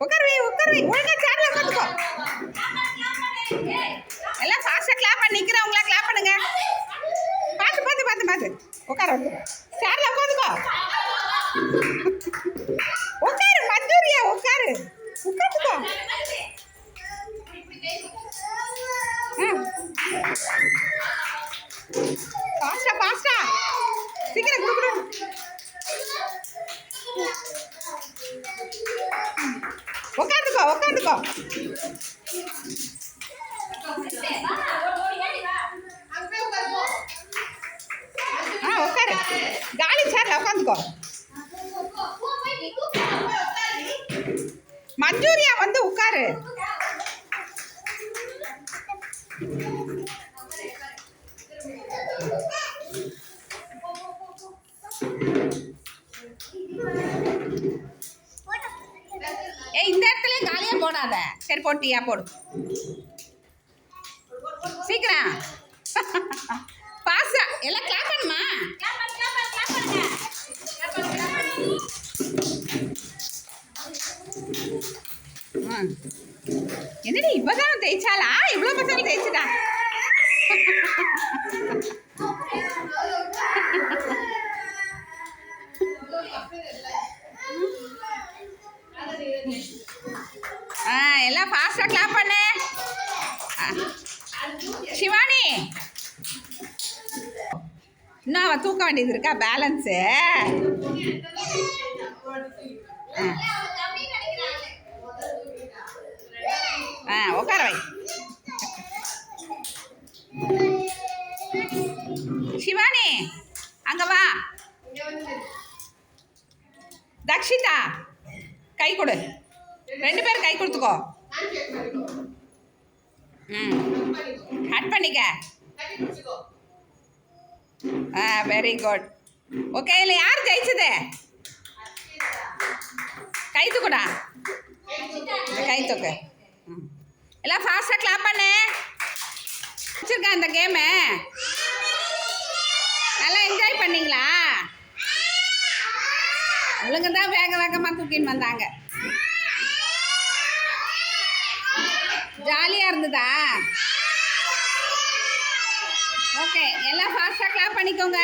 உட்காருவி உட்காருவி. ஒழுங்கா சேர்ல உட்காந்துக்கோ. எல்லாம் ஃபாஸ்ட்டாக கிளாப் பண்ணி நிற்கிறவங்களா கிளாப் பண்ணுங்க. பார்த்து பார்த்து பார்த்து பார்த்து. உட்கார சேர்ல உட்காந்துக்கோ. உட்காரு மஞ்சூரியா உட்காரு. உட்காந்துக்கோ. ம். ஃபாஸ்டா ஃபாஸ்டா சீக்கிரம் குடு உட்காந்துக்கோ ஆ உட்காரு காலி சேர்ல உட்காந்துக்கோ மஞ்சூரியா வந்து உட்காரு போடாத. சரி போட்டியா போடு. சீக்கிரம். பாஸா எல்லாம் கிளாப் பண்ணுமா? என்னடி இப்பதான் தேய்ச்சாலா இவ்வளோ பசங்க தேய்ச்சிட்டா you. எல்லாம் ஃபாஸ்ட்டாக கிளாப் பண்ணு. சிவானி. இன்னும் அவன் தூக்க வேண்டியது இருக்கா? பேலன்ஸு ஆ உட்கார வை. சிவானி அங்கே வா. தக்ஷிதா கை கொடு. ரெண்டு பேரும் கை கொடுத்துக்கோ. கட் பண்ணிக்க. ஆ வெரி குட் ஓகே இல்லை யார் ஜெயிச்சது? கை தூக்குடா கை தூக்கு ம். எல்லாம் ஃபாஸ்ட்டாக கிளாப் பண்ணு. வச்சுருக்கேன் இந்த கேமு நல்லா என்ஜாய் பண்ணிங்களா? ஒழுங்கு தான் வேக வேகமாக தூக்கின்னு வந்தாங்க. ஜாலியாக இருந்ததா? ஓகே எல்லாம் ஃபாஸ்ட்டாக கிளாப் பண்ணிக்கோங்க.